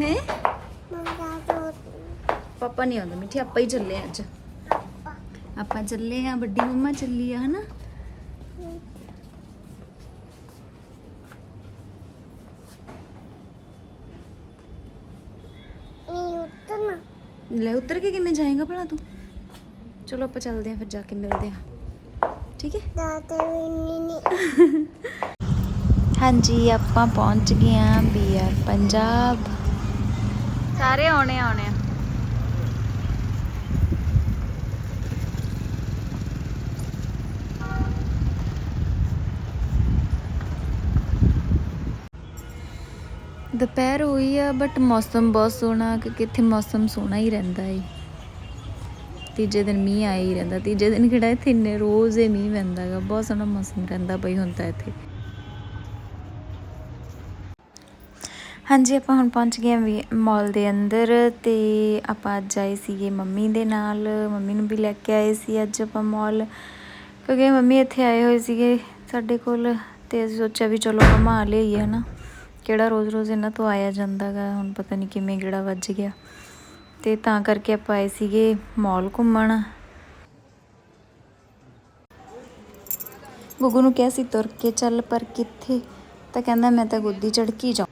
ਹੈ ਪਾਪਾ ਨਹੀਂ ਆਉਂਦਾ ਮਿੱਠੀ ਆਪਾਂ ਹੀ ਚੱਲੇ ਅੱਜ ਆਪਾਂ ਚੱਲੇ ਆ ਵੱਡੀ ਮੰਮਾ ਚੱਲੀ ਆ ਹਨਾ ਲੈ ਉਤਰ ਕੇ ਕਿਵੇਂ ਜਾਏਗਾ ਭਲਾ ਤੂੰ ਚਲੋ ਆਪਾਂ ਚੱਲਦੇ ਆ ਫਿਰ ਜਾ ਕੇ ਮਿਲਦੇ ਆ ਠੀਕ ਹੈ ਹਾਂਜੀ ਆਪਾਂ ਪਹੁੰਚ ਗਏ ਆ ਬੀਆਰ ਪੰਜਾਬ। ਸਾਰੇ ਆਉਣੇ ਆਉਣੇ ਦੁਪਹਿਰ ਹੋਈ ਆ ਬਟ ਮੌਸਮ ਬਹੁਤ ਸੋਹਣਾ ਕਿ ਕਿੱਥੇ ਮੌਸਮ ਸੋਹਣਾ ਹੀ ਰਹਿੰਦਾ ਏ। ਤੀਜੇ ਦਿਨ ਮੀਂਹ ਆਇਆ ਹੀ ਰਹਿੰਦਾ। ਤੀਜੇ ਦਿਨ ਕਿਹੜਾ ਇੱਥੇ ਇੰਨੇ ਰੋਜ਼ ਹੀ ਮੀਂਹ ਪੈਂਦਾ ਗਾ। ਬਹੁਤ ਸੋਹਣਾ ਮੌਸਮ ਰਹਿੰਦਾ ਬਈ ਤਾਂ ਇੱਥੇ। ਹਾਂਜੀ, ਆਪਾਂ ਹੁਣ ਪਹੁੰਚ ਗਏ ਵੀ ਮਾਲ ਦੇ ਅੰਦਰ ਤੇ ਆਪਾਂ ਅੱਜ ਆਏ ਸੀਗੇ ਮੰਮੀ ਦੇ ਨਾਲ। ਮੰਮੀ ਨੂੰ ਵੀ ਲੈ ਕੇ ਆਏ ਸੀ ਅੱਜ ਆਪਾਂ ਮਾਲ, ਕਿਉਂਕਿ ਮੰਮੀ ਇੱਥੇ ਆਏ ਹੋਏ ਸੀਗੇ ਸਾਡੇ ਕੋਲ ਤੇ ਅਸੀਂ ਸੋਚਿਆ ਵੀ ਚਲੋ ਘੁਮਾ ਲਈਏ ਹਨਾ। ਕਿਹੜਾ ਰੋਜ਼-ਰੋਜ਼ ਇਹਨਾਂ ਤੋਂ ਆਇਆ ਜਾਂਦਾਗਾ, ਹੁਣ ਪਤਾ ਨਹੀਂ ਕਿਵੇਂ ਕਿਹੜਾ ਵੱਜ ਗਿਆ। ਤੇ ਤਾਂ ਕਰਕੇ ਆਪਾਂ ਆਏ ਸੀਗੇ ਮਾਲ ਘੁੰਮਣ। ਗੁੱਗੂ ਨੂੰ ਕਿਹਾ ਸੀ, ਤੁਰ ਕੇ ਚੱਲ, ਪਰ ਕਿੱਥੇ? ਤਾਂ ਕਹਿੰਦਾ, ਮੈਂ ਤਾਂ ਗੋਦੀ ਚੜਕੀ ਜਾ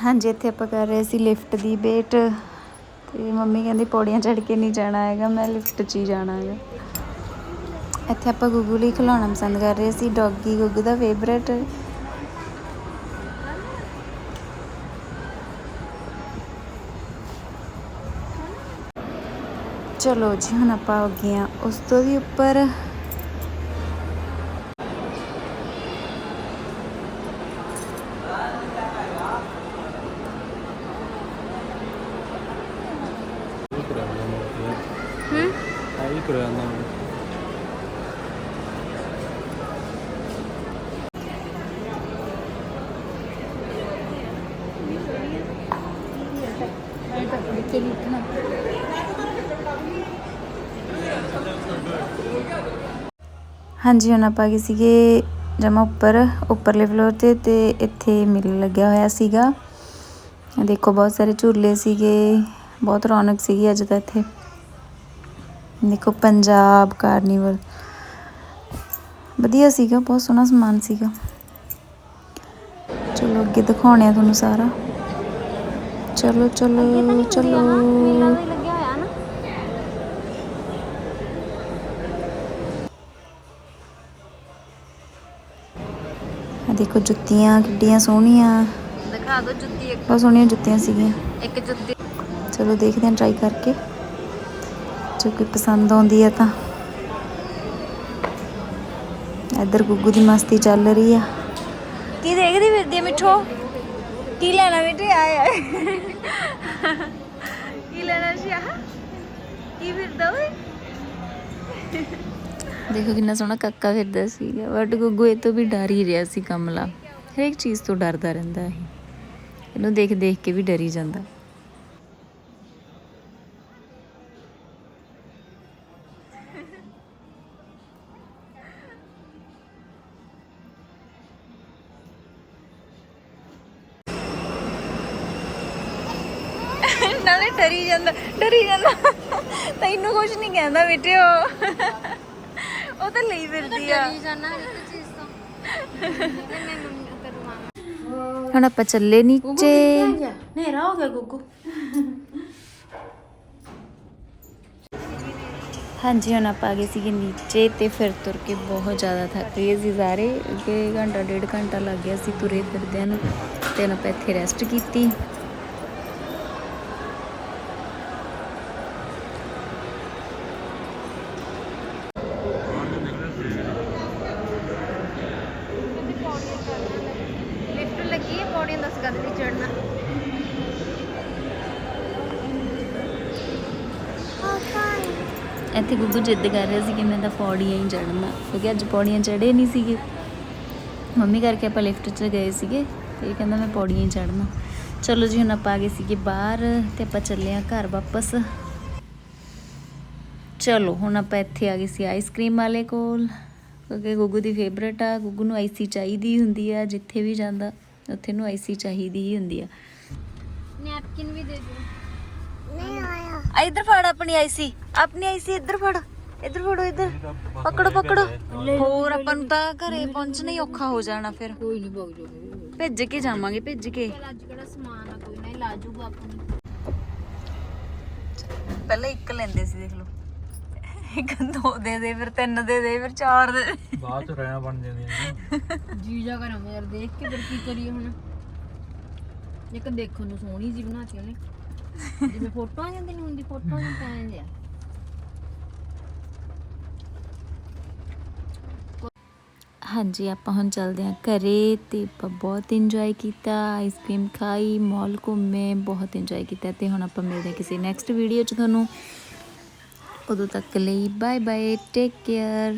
ਹਾਂਜੀ, ਇੱਥੇ ਆਪਾਂ ਕਰ ਰਹੇ ਸੀ ਲਿਫਟ ਦੀ ਵੇਟ ਤੇ ਮੰਮੀ ਕਹਿੰਦੀ ਪੌੜੀਆਂ ਚੜ ਕੇ ਨਹੀਂ ਜਾਣਾ ਹੈਗਾ, ਮੈਂ ਲਿਫਟ 'ਚ ਹੀ ਜਾਣਾ ਹੈਗਾ। ਇੱਥੇ ਆਪਾਂ ਗੁੱਗੂ ਲਈ ਖਿਲਾਉਣਾ ਪਸੰਦ ਕਰ ਰਹੇ ਸੀ, ਡੌਗੀ ਗੁੱਗੂ ਦਾ ਫੇਵਰੇਟ ਚਲੋ ਜੀ, ਹੁਣ ਆਪਾਂ ਹੋ। ਗਏ ਆ ਉਸ ਤੋਂ ਵੀ ਉੱਪਰ ਹੂੰ ਆਈ ਤੁਰਿਆ ਜਾਂਦਾ ਹਾਂਜੀ, ਹੁਣ ਆਪਾਂ ਗਏ ਸੀਗੇ ਜਮਾ ਉੱਪਰ, ਉੱਪਰਲੇ ਫਲੋਰ ਤੇ ਤੇ ਇੱਥੇ ਮੇਲਾ ਲੱਗਿਆ ਹੋਇਆ ਸੀਗਾ। ਦੇਖੋ, ਬਹੁਤ ਸਾਰੇ ਝੂਲੇ ਸੀਗੇ, ਬਹੁਤ ਰੌਣਕ ਸੀਗੀ ਅੱਜ ਤਾਂ ਇੱਥੇ। ਦੇਖੋ ਪੰਜਾਬ ਕਾਰਨੀਵਲ ਵਧੀਆ ਸੀਗਾ ਬਹੁਤ ਸੋਹਣਾ ਸਮਾਨ ਸੀਗਾ। ਚਲੋ ਅੱਗੇ ਦਿਖਾਉਣੇ ਆ ਤੁਹਾਨੂੰ ਸਾਰਾ। ਚਲੋ ਚਲੋ ਚਲੋ। ਆ ਦੇਖੋ ਜੁੱਤੀਆਂ ਕਿੱਡੀਆਂ ਸੋਹਣੀਆਂ। ਦਿਖਾ ਦੋ ਜੁੱਤੀ ਇੱਕ। ਬਹੁਤ ਸੋਹਣੀਆਂ ਜੁੱਤੀਆਂ ਸੀਗੀਆਂ। ਇੱਕ ਜੁੱਤੀ। ਚਲੋ ਦੇਖਦੇ ਹਾਂ ਟਰਾਈ ਕਰਕੇ। ਜੇ ਕੋਈ ਪਸੰਦ ਆਉਂਦੀ ਹੈ ਤਾਂ। ਇੱਧਰ ਗੁੱਗੂ ਦੀ ਮਸਤੀ ਚੱਲ ਰਹੀ ਆ। ਕੀ ਦੇਖਦੀ ਫਿਰਦੀ ਆ ਮਿੱਠੋ? ਕੀ ਲੈਣਾ ਮਿੱਠੇ? ਆਏ ਕੀ ਲੈਣਾ ਸੀ ਆਹ? ਕੀ ਫਿਰਦਾ ਓਏ? ਦੇਖੋ ਕਿੰਨਾ ਸੋਹਣਾ ਕੱਕਾ ਫਿਰਦਾ ਸੀਗਾ। ਬਟ ਗੁੱਗੂ ਇਹ ਤੋਂ ਵੀ ਡਰ ਹੀ ਰਿਹਾ ਸੀ ਕਮਲਾ। ਹਰੇਕ ਚੀਜ਼ ਤੋਂ ਡਰਦਾ ਰਹਿੰਦਾ ਹੈ ਇਹਨੂੰ ਦੇਖ ਦੇਖ ਕੇ ਵੀ ਡਰੀ ਜਾਂਦਾ। ਨਾਲੇ ਡਰੀ ਜਾਂਦਾ ਡਰੀ ਜਾਂਦਾ। ਤੈਨੂੰ ਕੁਝ ਨਹੀਂ ਕਹਿੰਦਾ ਬੇਟੇ ਉਹ। ਉਹ ਤਾਂ ਲਈ ਫਿਰਦੀ ਆ। ਜਾਣਾ ਇੱਕ ਚੀਜ਼ ਤੋਂ। ਮੈਂ ਮੰਮੀ ਕਰਵਾ ਹੁਣ ਆਪਾਂ ਚੱਲੇ ਨੀਚੇ। ਹਨੇਰਾ ਹੋ ਗਿਆ ਗੁੱਗੂ। ਹਾਂਜੀ ਹੁਣ ਆਪਾਂ ਆ ਗਏ ਸੀਗੇ ਨੀਚੇ ਤੇ ਫਿਰ ਤੁਰ ਕੇ ਬਹੁਤ ਜ਼ਿਆਦਾ ਥੱਕ ਗਏ ਸੀ ਸਾਰੇ। ਕਿ ਘੰਟਾ ਡੇਢ ਘੰਟਾ ਲੱਗ ਗਿਆ ਸੀ ਤੁਰੇ ਫਿਰਦਿਆਂ ਨੂੰ। ਤੇ ਹੁਣ ਆਪਾਂ ਇੱਥੇ ਰੈਸਟ ਕੀਤੀ ਲਿਫਟ ਲੱਗੀ ਹੈ ਪੌੜੀਆਂ ਦੱਸ ਕਦ ਚੜਨਾ ਇੱਥੇ ਗੁੱਗੂ ਜਿੱਦ ਕਰ ਰਿਹਾ ਸੀ ਕਿ ਮੈਂ ਤਾਂ ਪੌੜੀਆਂ ਹੀ ਚੜਨਾ ਕਿਉਂਕਿ ਅੱਜ ਪੌੜੀਆਂ ਚੜੇ ਨਹੀਂ ਸੀਗੇ। ਮੰਮੀ ਕਰਕੇ ਆਪਾਂ ਲਿਫਟ 'ਚ ਗਏ ਸੀਗੇ ਤੇ ਇਹ ਕਹਿੰਦਾ ਮੈਂ ਪੌੜੀਆਂ ਹੀ ਚੜਨਾ ਚਲੋ ਜੀ ਹੁਣ ਆਪਾਂ ਆ ਗਏ ਸੀਗੇ ਬਾਹਰ ਤੇ ਆਪਾਂ ਚੱਲੇ ਆ ਘਰ ਵਾਪਸ। ਚਲੋ ਹੁਣ ਆਪਾਂ ਇੱਥੇ ਆ ਗਏ ਸੀ ਆਈਸਕ੍ਰੀਮ ਵਾਲੇ ਕੋਲ ਕਿਉਂਕਿ ਗੁੱਗੂ ਦੀ ਫੇਵਰਟ ਆ ਗੁੱਗੂ ਨੂੰ ਆਈਸੀ ਚਾਹੀਦੀ ਹੁੰਦੀ ਆ ਜਿੱਥੇ ਵੀ ਜਾਂਦਾ। ਉੱਥੇ ਨੂੰ ਆਈਸੀ ਚਾਹੀਦੀ ਹੀ ਹੁੰਦੀ ਆ। ਨੈਪਕਿਨ ਵੀ ਦੇ ਦਿਓ। ਨਹੀਂ ਆਇਆ। ਆ ਇੱਧਰ ਫੜ ਆਪਣੀ ਆਈਸੀ। ਆਪਣੀ ਆਈਸੀ ਇੱਧਰ ਫੜ। ਇੱਧਰ ਫੜੋ ਇੱਧਰ। ਪਕੜੋ ਪਕੜੋ। ਹੋਰ ਆਪਾਂ ਨੂੰ ਤਾਂ ਘਰੇ ਪਹੁੰਚਣਾ ਹੀ ਔਖਾ ਹੋ ਜਾਣਾ ਫਿਰ। ਕੋਈ ਨਹੀਂ ਜਾਓ। ਭਿੱਜ ਕੇ ਜਾਵਾਂਗੇ ਭਿੱਜ ਕੇ। ਚਲ ਅੱਜ ਕਿਹੜਾ ਸਮਾਨ ਆ ਕੋਈ ਨਹੀਂ ਲਾ ਜੂਗਾ ਆਪਣੀ ਪਹਿਲਾਂ ਇੱਕ ਲੈਂਦੇ ਸੀ ਦੇਖ ਲਓ। ਇੱਕ ਦੋ ਦੇ ਦੇ ਫਿਰ ਤਿੰਨ ਦੇ ਦੇ ਫਿਰ ਚਾਰ ਦੇ ਦੇ। ਬਾਅਦ ਚ ਰਹਿਣਾ ਬਣ ਜਾਂਦੀਆਂ ਨੇ। ਜੀ ਜਾ ਕਰਾਂ ਯਾਰ ਦੇਖ ਕੇ ਫਿਰ ਕੀ ਕਰੀਏ ਹੁਣ। ਇੱਕ ਦੇਖਣ ਨੂੰ ਸੋਹਣੀ ਜੀ ਬਣਾਤੀ ਉਹਨੇ। ਜਿਵੇਂ ਫੋਟੋਆਂ ਜਾਂਦੀ ਨਹੀਂ ਹੁੰਦੀ ਫੋਟੋਆਂ ਨੂੰ ਪੈ ਜਾਂਦੇ ਆ ਹਾਂਜੀ ਆਪਾਂ ਹੁਣ ਚੱਲਦੇ ਹਾਂ ਘਰੇ ਤੇ ਆਪਾਂ ਬਹੁਤ ਇੰਜੋਏ ਕੀਤਾ ਆਈਸਕ੍ਰੀਮ ਖਾਈ ਮਾਲ ਘੁੰਮੇ ਬਹੁਤ ਇੰਜੋਏ ਕੀਤਾ ਤੇ ਹੁਣ ਆਪਾਂ ਮਿਲਦੇ ਹਾਂ ਕਿਸੇ ਨੈਕਸਟ ਵੀਡੀਓ 'ਚ ਤੁਹਾਨੂੰ। ਉਦੋਂ ਤੱਕ ਲਈ ਬਾਏ ਬਾਏ ਟੇਕ ਕੇਅਰ